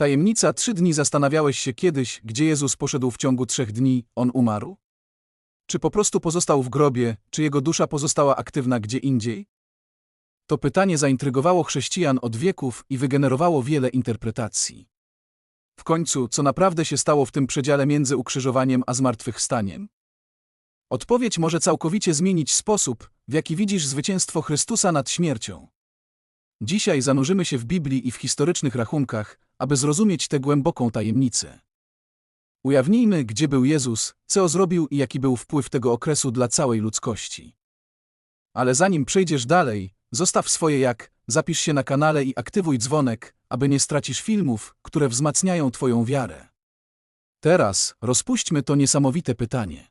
Tajemnica trzy dni zastanawiałeś się kiedyś, gdzie Jezus poszedł w ciągu trzech dni, on umarł? Czy po prostu pozostał w grobie, czy jego dusza pozostała aktywna gdzie indziej? To pytanie zaintrygowało chrześcijan od wieków i wygenerowało wiele interpretacji. W końcu, co naprawdę się stało w tym przedziale między ukrzyżowaniem a zmartwychwstaniem? Odpowiedź może całkowicie zmienić sposób, w jaki widzisz zwycięstwo Chrystusa nad śmiercią. Dzisiaj zanurzymy się w Biblii i w historycznych rachunkach, aby zrozumieć tę głęboką tajemnicę. Ujawnijmy, gdzie był Jezus, co zrobił i jaki był wpływ tego okresu dla całej ludzkości. Ale zanim przejdziesz dalej, zostaw swoje jak, zapisz się na kanale i aktywuj dzwonek, aby nie stracisz filmów, które wzmacniają Twoją wiarę. Teraz rozpuśćmy to niesamowite pytanie.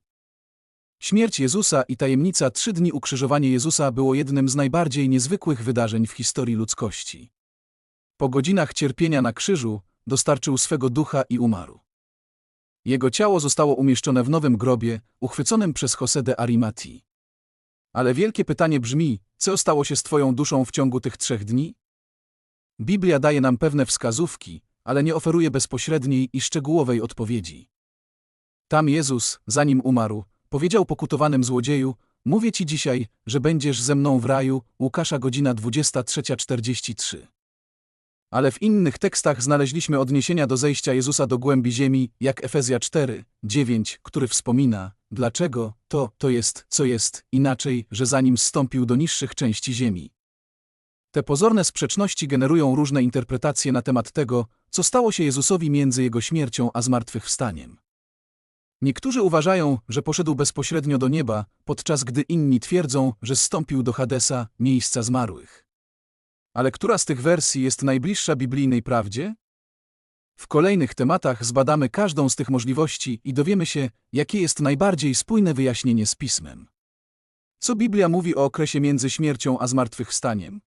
Śmierć Jezusa i tajemnica trzy dni ukrzyżowanie Jezusa było jednym z najbardziej niezwykłych wydarzeń w historii ludzkości. Po godzinach cierpienia na krzyżu dostarczył swego ducha i umarł. Jego ciało zostało umieszczone w nowym grobie, uchwyconym przez José de Arimati. Ale wielkie pytanie brzmi, co stało się z Twoją duszą w ciągu tych trzech dni? Biblia daje nam pewne wskazówki, ale nie oferuje bezpośredniej i szczegółowej odpowiedzi. Tam Jezus, zanim umarł, powiedział pokutowanym złodzieju, mówię Ci dzisiaj, że będziesz ze mną w raju, Łukasza godzina 23.43. Ale w innych tekstach znaleźliśmy odniesienia do zejścia Jezusa do głębi ziemi, jak Efezja 4, 9, który wspomina, dlaczego to, to jest, co jest, inaczej, że zanim zstąpił do niższych części ziemi. Te pozorne sprzeczności generują różne interpretacje na temat tego, co stało się Jezusowi między jego śmiercią a zmartwychwstaniem. Niektórzy uważają, że poszedł bezpośrednio do nieba, podczas gdy inni twierdzą, że zstąpił do Hadesa, miejsca zmarłych. Ale która z tych wersji jest najbliższa biblijnej prawdzie? W kolejnych tematach zbadamy każdą z tych możliwości i dowiemy się, jakie jest najbardziej spójne wyjaśnienie z pismem. Co Biblia mówi o okresie między śmiercią a zmartwychwstaniem?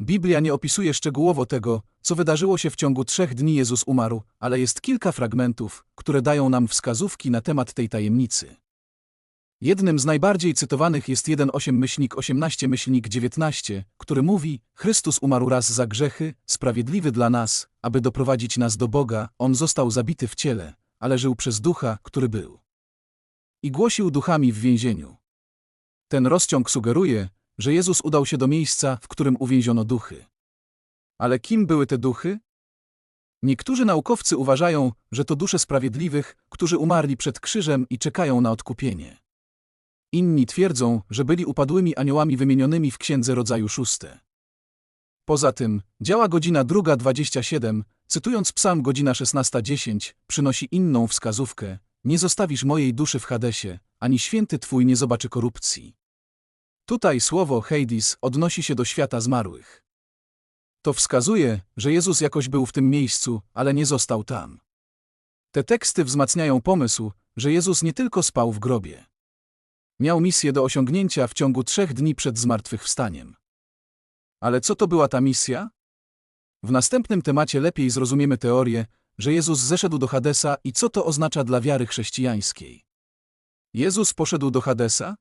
Biblia nie opisuje szczegółowo tego, co wydarzyło się w ciągu trzech dni Jezus umarł, ale jest kilka fragmentów, które dają nam wskazówki na temat tej tajemnicy. Jednym z najbardziej cytowanych jest 1.8-18-19, który mówi: Chrystus umarł raz za grzechy, sprawiedliwy dla nas, aby doprowadzić nas do Boga, on został zabity w ciele, ale żył przez ducha, który był. I głosił duchami w więzieniu. Ten rozciąg sugeruje, że Jezus udał się do miejsca, w którym uwięziono duchy. Ale kim były te duchy? Niektórzy naukowcy uważają, że to dusze sprawiedliwych, którzy umarli przed krzyżem i czekają na odkupienie. Inni twierdzą, że byli upadłymi aniołami wymienionymi w Księdze Rodzaju Szóste. Poza tym, działa godzina druga 27, cytując psalm godzina 16.10, przynosi inną wskazówkę, nie zostawisz mojej duszy w Hadesie, ani święty Twój nie zobaczy korupcji. Tutaj słowo Hades odnosi się do świata zmarłych. To wskazuje, że Jezus jakoś był w tym miejscu, ale nie został tam. Te teksty wzmacniają pomysł, że Jezus nie tylko spał w grobie. Miał misję do osiągnięcia w ciągu trzech dni przed zmartwychwstaniem. Ale co to była ta misja? W następnym temacie lepiej zrozumiemy teorię, że Jezus zeszedł do Hadesa i co to oznacza dla wiary chrześcijańskiej. Jezus poszedł do Hadesa?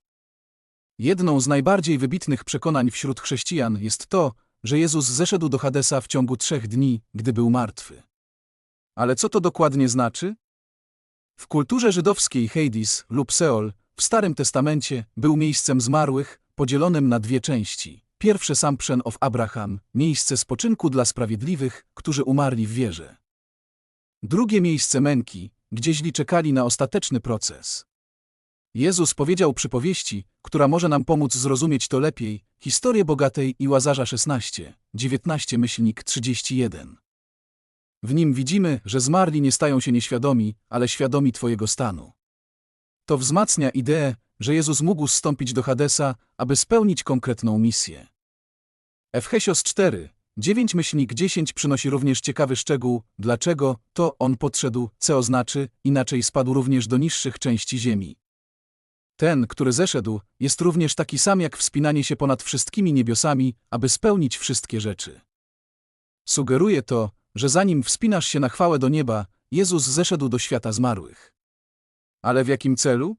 Jedną z najbardziej wybitnych przekonań wśród chrześcijan jest to, że Jezus zeszedł do Hadesa w ciągu trzech dni, gdy był martwy. Ale co to dokładnie znaczy? W kulturze żydowskiej Hades lub Seol w Starym Testamencie był miejscem zmarłych, podzielonym na dwie części. Pierwsze Samprzeń of Abraham, miejsce spoczynku dla sprawiedliwych, którzy umarli w wierze. Drugie miejsce męki, gdzie źli czekali na ostateczny proces. Jezus powiedział przypowieści, która może nam pomóc zrozumieć to lepiej, historię bogatej i Łazarza 16, 19 myślnik 31. W nim widzimy, że zmarli nie stają się nieświadomi, ale świadomi Twojego stanu. To wzmacnia ideę, że Jezus mógł zstąpić do Hadesa, aby spełnić konkretną misję. Efchesios 4, 9 myślnik 10 przynosi również ciekawy szczegół, dlaczego to on podszedł, co oznaczy, inaczej spadł również do niższych części ziemi. Ten, który zeszedł, jest również taki sam jak wspinanie się ponad wszystkimi niebiosami, aby spełnić wszystkie rzeczy. Sugeruje to, że zanim wspinasz się na chwałę do nieba, Jezus zeszedł do świata zmarłych. Ale w jakim celu?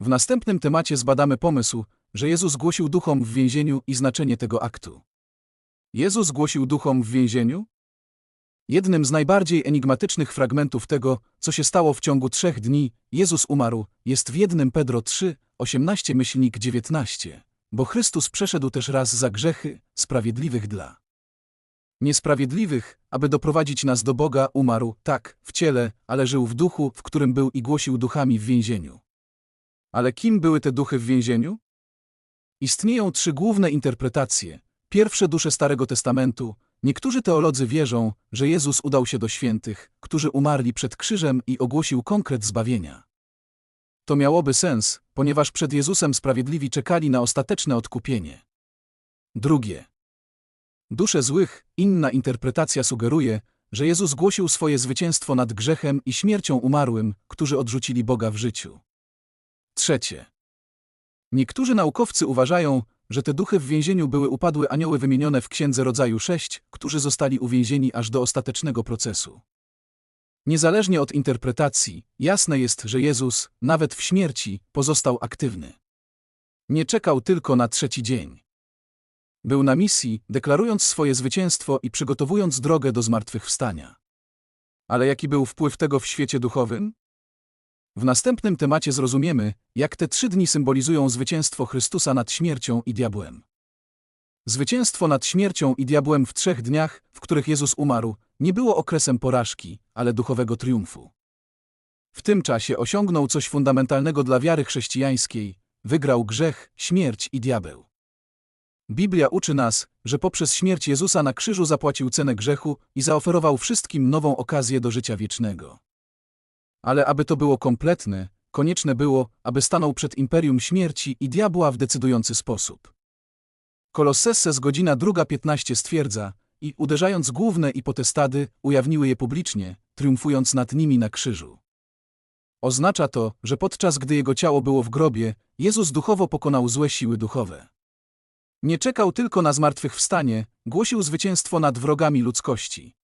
W następnym temacie zbadamy pomysł, że Jezus głosił duchom w więzieniu i znaczenie tego aktu. Jezus głosił duchom w więzieniu? Jednym z najbardziej enigmatycznych fragmentów tego, co się stało w ciągu trzech dni, Jezus umarł, jest w jednym Pedro 3, 18 myślnik 19, bo Chrystus przeszedł też raz za grzechy, sprawiedliwych dla niesprawiedliwych, aby doprowadzić nas do Boga, umarł, tak, w ciele, ale żył w duchu, w którym był i głosił duchami w więzieniu. Ale kim były te duchy w więzieniu? Istnieją trzy główne interpretacje. Pierwsze dusze Starego Testamentu. Niektórzy teolodzy wierzą, że Jezus udał się do świętych, którzy umarli przed krzyżem i ogłosił konkret zbawienia. To miałoby sens, ponieważ przed Jezusem sprawiedliwi czekali na ostateczne odkupienie. Drugie. Dusze złych, inna interpretacja sugeruje, że Jezus głosił swoje zwycięstwo nad grzechem i śmiercią umarłym, którzy odrzucili Boga w życiu. Trzecie. Niektórzy naukowcy uważają, że te duchy w więzieniu były upadłe anioły wymienione w Księdze Rodzaju 6, którzy zostali uwięzieni aż do ostatecznego procesu. Niezależnie od interpretacji, jasne jest, że Jezus, nawet w śmierci, pozostał aktywny. Nie czekał tylko na trzeci dzień. Był na misji, deklarując swoje zwycięstwo i przygotowując drogę do zmartwychwstania. Ale jaki był wpływ tego w świecie duchowym? W następnym temacie zrozumiemy, jak te trzy dni symbolizują zwycięstwo Chrystusa nad śmiercią i diabłem. Zwycięstwo nad śmiercią i diabłem w trzech dniach, w których Jezus umarł, nie było okresem porażki, ale duchowego triumfu. W tym czasie osiągnął coś fundamentalnego dla wiary chrześcijańskiej wygrał grzech, śmierć i diabeł. Biblia uczy nas, że poprzez śmierć Jezusa na krzyżu zapłacił cenę grzechu i zaoferował wszystkim nową okazję do życia wiecznego. Ale aby to było kompletne, konieczne było, aby stanął przed imperium śmierci i diabła w decydujący sposób. Kolosses godzina druga 15 stwierdza, i uderzając główne i potestady, ujawniły je publicznie, triumfując nad nimi na krzyżu. Oznacza to, że podczas gdy jego ciało było w grobie, Jezus duchowo pokonał złe siły duchowe. Nie czekał tylko na zmartwychwstanie, głosił zwycięstwo nad wrogami ludzkości.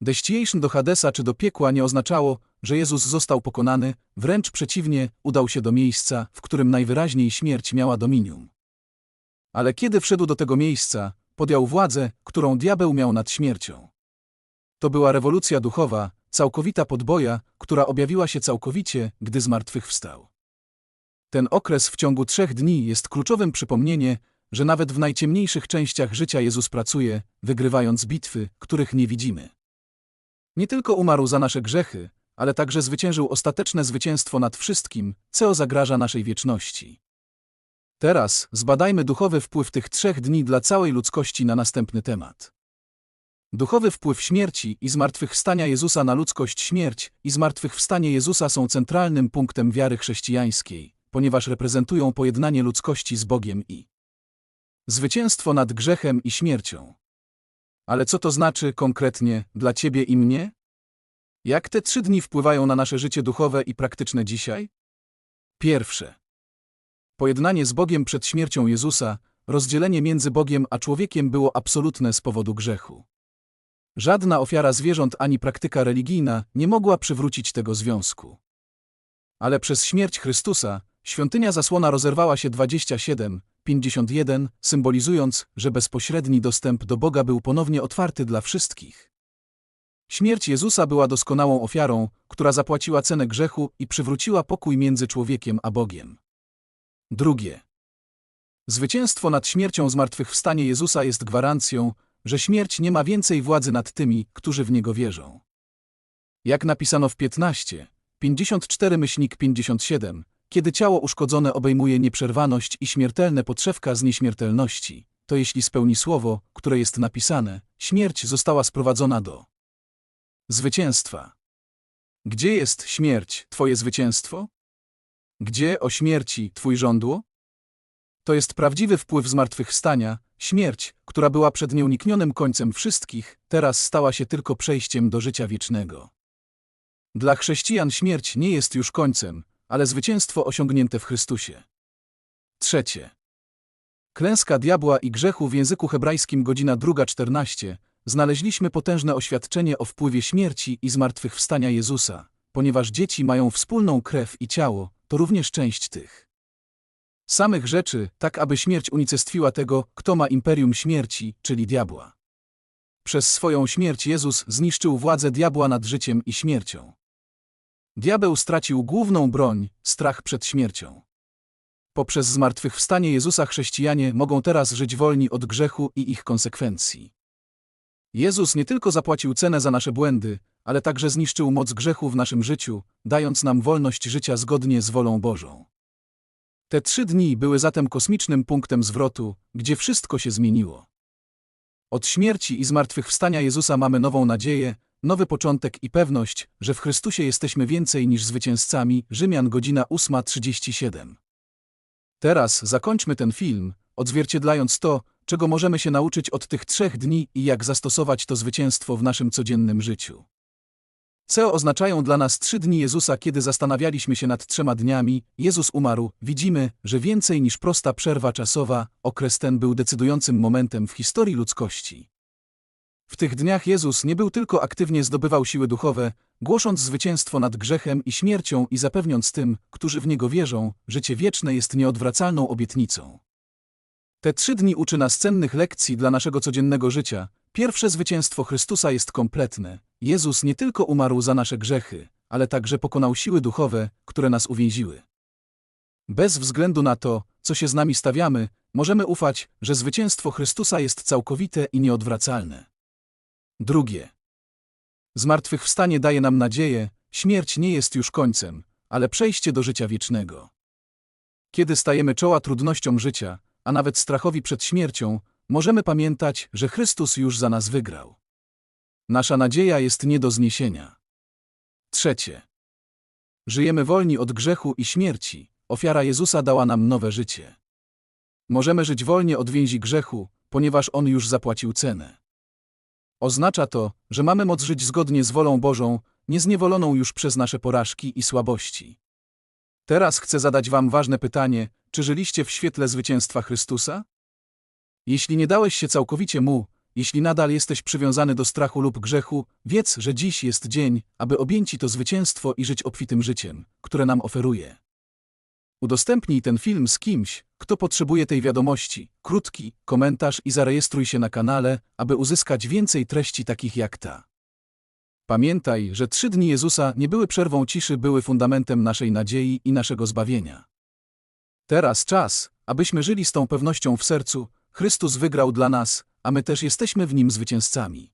Destination do Hadesa czy do piekła nie oznaczało, że Jezus został pokonany, wręcz przeciwnie, udał się do miejsca, w którym najwyraźniej śmierć miała dominium. Ale kiedy wszedł do tego miejsca, podjął władzę, którą diabeł miał nad śmiercią. To była rewolucja duchowa, całkowita podboja, która objawiła się całkowicie, gdy zmartwychwstał. Ten okres w ciągu trzech dni jest kluczowym przypomnienie, że nawet w najciemniejszych częściach życia Jezus pracuje, wygrywając bitwy, których nie widzimy. Nie tylko umarł za nasze grzechy, ale także zwyciężył ostateczne zwycięstwo nad wszystkim, co zagraża naszej wieczności. Teraz zbadajmy duchowy wpływ tych trzech dni dla całej ludzkości na następny temat. Duchowy wpływ śmierci i zmartwychwstania Jezusa na ludzkość śmierć i zmartwychwstanie Jezusa są centralnym punktem wiary chrześcijańskiej, ponieważ reprezentują pojednanie ludzkości z Bogiem i Zwycięstwo nad grzechem i śmiercią. Ale co to znaczy konkretnie dla ciebie i mnie? Jak te trzy dni wpływają na nasze życie duchowe i praktyczne dzisiaj? Pierwsze. Pojednanie z Bogiem przed śmiercią Jezusa, rozdzielenie między Bogiem a człowiekiem było absolutne z powodu grzechu. Żadna ofiara zwierząt ani praktyka religijna nie mogła przywrócić tego związku. Ale przez śmierć Chrystusa, świątynia zasłona rozerwała się 27, 51, symbolizując, że bezpośredni dostęp do Boga był ponownie otwarty dla wszystkich. Śmierć Jezusa była doskonałą ofiarą, która zapłaciła cenę grzechu i przywróciła pokój między człowiekiem a Bogiem. Drugie. Zwycięstwo nad śmiercią zmartwychwstanie Jezusa jest gwarancją, że śmierć nie ma więcej władzy nad tymi, którzy w Niego wierzą. Jak napisano w 15, 54 myślnik 57, kiedy ciało uszkodzone obejmuje nieprzerwaność i śmiertelne podszewka z nieśmiertelności, to jeśli spełni słowo, które jest napisane, śmierć została sprowadzona do zwycięstwa. Gdzie jest śmierć, twoje zwycięstwo? Gdzie o śmierci twój żądło? To jest prawdziwy wpływ zmartwychwstania, śmierć, która była przed nieuniknionym końcem wszystkich, teraz stała się tylko przejściem do życia wiecznego. Dla chrześcijan śmierć nie jest już końcem, ale zwycięstwo osiągnięte w Chrystusie. Trzecie. Klęska diabła i grzechu w języku hebrajskim godzina druga 14. Znaleźliśmy potężne oświadczenie o wpływie śmierci i zmartwychwstania Jezusa, ponieważ dzieci mają wspólną krew i ciało, to również część tych samych rzeczy, tak aby śmierć unicestwiła tego, kto ma imperium śmierci, czyli diabła. Przez swoją śmierć Jezus zniszczył władzę diabła nad życiem i śmiercią. Diabeł stracił główną broń strach przed śmiercią. Poprzez zmartwychwstanie Jezusa chrześcijanie mogą teraz żyć wolni od grzechu i ich konsekwencji. Jezus nie tylko zapłacił cenę za nasze błędy, ale także zniszczył moc grzechu w naszym życiu, dając nam wolność życia zgodnie z wolą Bożą. Te trzy dni były zatem kosmicznym punktem zwrotu, gdzie wszystko się zmieniło. Od śmierci i zmartwychwstania Jezusa mamy nową nadzieję, nowy początek i pewność, że w Chrystusie jesteśmy więcej niż zwycięzcami. Rzymian godzina 8.37. Teraz zakończmy ten film, odzwierciedlając to, czego możemy się nauczyć od tych trzech dni i jak zastosować to zwycięstwo w naszym codziennym życiu. Co oznaczają dla nas trzy dni Jezusa, kiedy zastanawialiśmy się nad trzema dniami, Jezus umarł, widzimy, że więcej niż prosta przerwa czasowa, okres ten był decydującym momentem w historii ludzkości. W tych dniach Jezus nie był tylko aktywnie zdobywał siły duchowe, głosząc zwycięstwo nad grzechem i śmiercią i zapewniąc tym, którzy w Niego wierzą, życie wieczne jest nieodwracalną obietnicą. Te trzy dni uczy nas cennych lekcji dla naszego codziennego życia. Pierwsze zwycięstwo Chrystusa jest kompletne. Jezus nie tylko umarł za nasze grzechy, ale także pokonał siły duchowe, które nas uwięziły. Bez względu na to, co się z nami stawiamy, możemy ufać, że zwycięstwo Chrystusa jest całkowite i nieodwracalne. Drugie. Zmartwychwstanie daje nam nadzieję, śmierć nie jest już końcem, ale przejście do życia wiecznego. Kiedy stajemy czoła trudnościom życia, a nawet strachowi przed śmiercią, możemy pamiętać, że Chrystus już za nas wygrał. Nasza nadzieja jest nie do zniesienia. Trzecie. Żyjemy wolni od grzechu i śmierci. Ofiara Jezusa dała nam nowe życie. Możemy żyć wolnie od więzi grzechu, ponieważ On już zapłacił cenę. Oznacza to, że mamy moc żyć zgodnie z wolą Bożą, niezniewoloną już przez nasze porażki i słabości. Teraz chcę zadać Wam ważne pytanie: czy żyliście w świetle zwycięstwa Chrystusa? Jeśli nie dałeś się całkowicie Mu, jeśli nadal jesteś przywiązany do strachu lub grzechu, wiedz, że dziś jest dzień, aby objęci to zwycięstwo i żyć obfitym życiem, które nam oferuje. Udostępnij ten film z kimś, kto potrzebuje tej wiadomości. Krótki komentarz i zarejestruj się na kanale, aby uzyskać więcej treści takich jak ta. Pamiętaj, że trzy dni Jezusa nie były przerwą ciszy, były fundamentem naszej nadziei i naszego zbawienia. Teraz czas, abyśmy żyli z tą pewnością w sercu, Chrystus wygrał dla nas, a my też jesteśmy w Nim zwycięzcami.